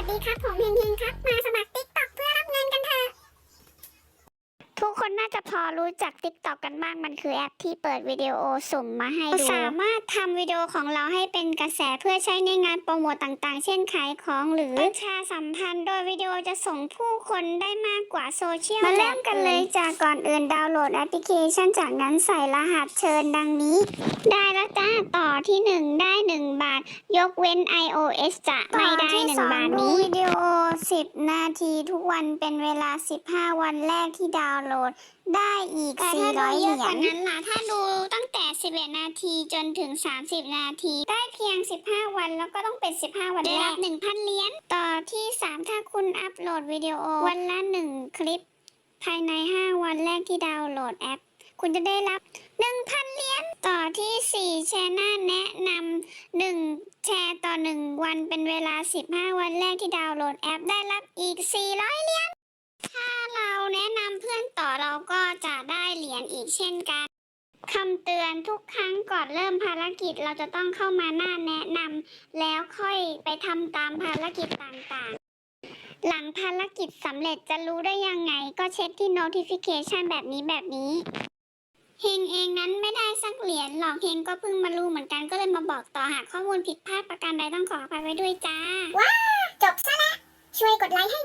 วัสดีครับ ผมเฮงเฮงครับ มาสมัครติ๊กต็อกเพื่อรับเงินกันเถอะ ทุกคนน่าจะพอรู้จัก TikTok กันบ้าง มันคือแอปที่เปิดวิดีโอสุ่มมาให้ดู สามารถทำวิดีโอของเราให้เป็นกระแสเพื่อใช้ในงานโปรโมตต่างๆ เช่นขายของหรือประชาสัมพันธ์โดยวิดีโอจะส่งผู้คนได้มากกว่าโซเชียลมาเริ่มกันเลยจากก่อนอื่นดาวน์โหลดแอปพลิเคชันจากนั้นใส่รหัสเชิญดังนี้ ได้แล้วจ้าต่อที่ 1 ได้ 1บาท ยกเว้น iOS จะไม่ได้1บาทนี้วิดีโอ 10 นาทีทุกวันเป็นเวลา 15 วันแรกที่ดาวน์โหลด ได้อีก 400 เหรียญนั้นล่ะ ถ้าดูตั้งแต่ 11 นาทีจนถึง 30 นาที ได้เพียง 15 วันแล้วก็ต้องเป็น 15 วันแรก1,000 เหรียญ ต่อที่ 3 ถ้าคุณอัปโหลดวิดีโอ วันละ 1 คลิป ภายใน 5 วันแรกที่ดาวน์โหลดแอป คุณจะได้รับ 1,000 เหรียญ ต่อที่4แต่อ 1 วันเป็นเวลา 15 วันแรกที่ดาวน์โหลดแอปได้รับอีก 400 เหรียญ ถ้าเราแนะนำเพื่อนต่อเราก็จะได้เหรียญอีกเช่นกันคำเตือนทุกครั้งก่อนเริ่มภารกิจเราจะต้องเข้ามาหน้าแนะนำแล้วค่อยไปทำตามภารกิจต่างๆ หลังภารกิจสำเร็จจะรู้ได้ยังไง ก็เช็คที่ notification แบบนี้แบบนี้ เฮงเองนั้นไม่ได้สักเหรียญหรอกเฮงก็เพิ่งมารู้เหมือนกันก็เลยมาบอกต่อหากข้อมูลผิดพลาดประการใดต้องขออภัยไว้ด้วยจ้าว้าจบซะละช่วยกดไลค์ให้